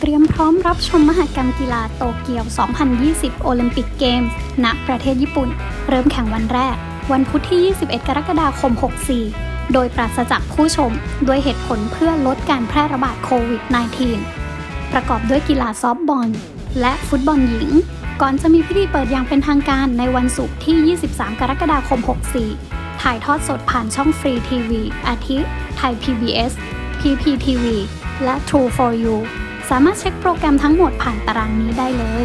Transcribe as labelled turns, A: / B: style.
A: เตรียมพร้อมรับชมมหกรรมกีฬาโตเกียว 2020 โอลิมปิกเกมส์ณประเทศญี่ปุ่น เริ่มแข่งวันแรก วันพุธที่ 21 กรกฎาคม 64 โดยปราศจากผู้ชม ด้วยเหตุผลเพื่อลดการแพร่ระบาดโควิด -19 ประกอบด้วยกีฬาซอฟบอล และฟุตบอลหญิง ก่อนจะมีพิธีเปิดอย่างเป็นทางการในวันศุกร์ที่ 23 กรกฎาคม 64 ถ่ายทอดสดผ่านช่องฟรีทีวีอาทิไทย PBS PPTV และ True for You สามารถเช็คโปรแกรมทั้งหมดผ่านตารางนี้ได้เลย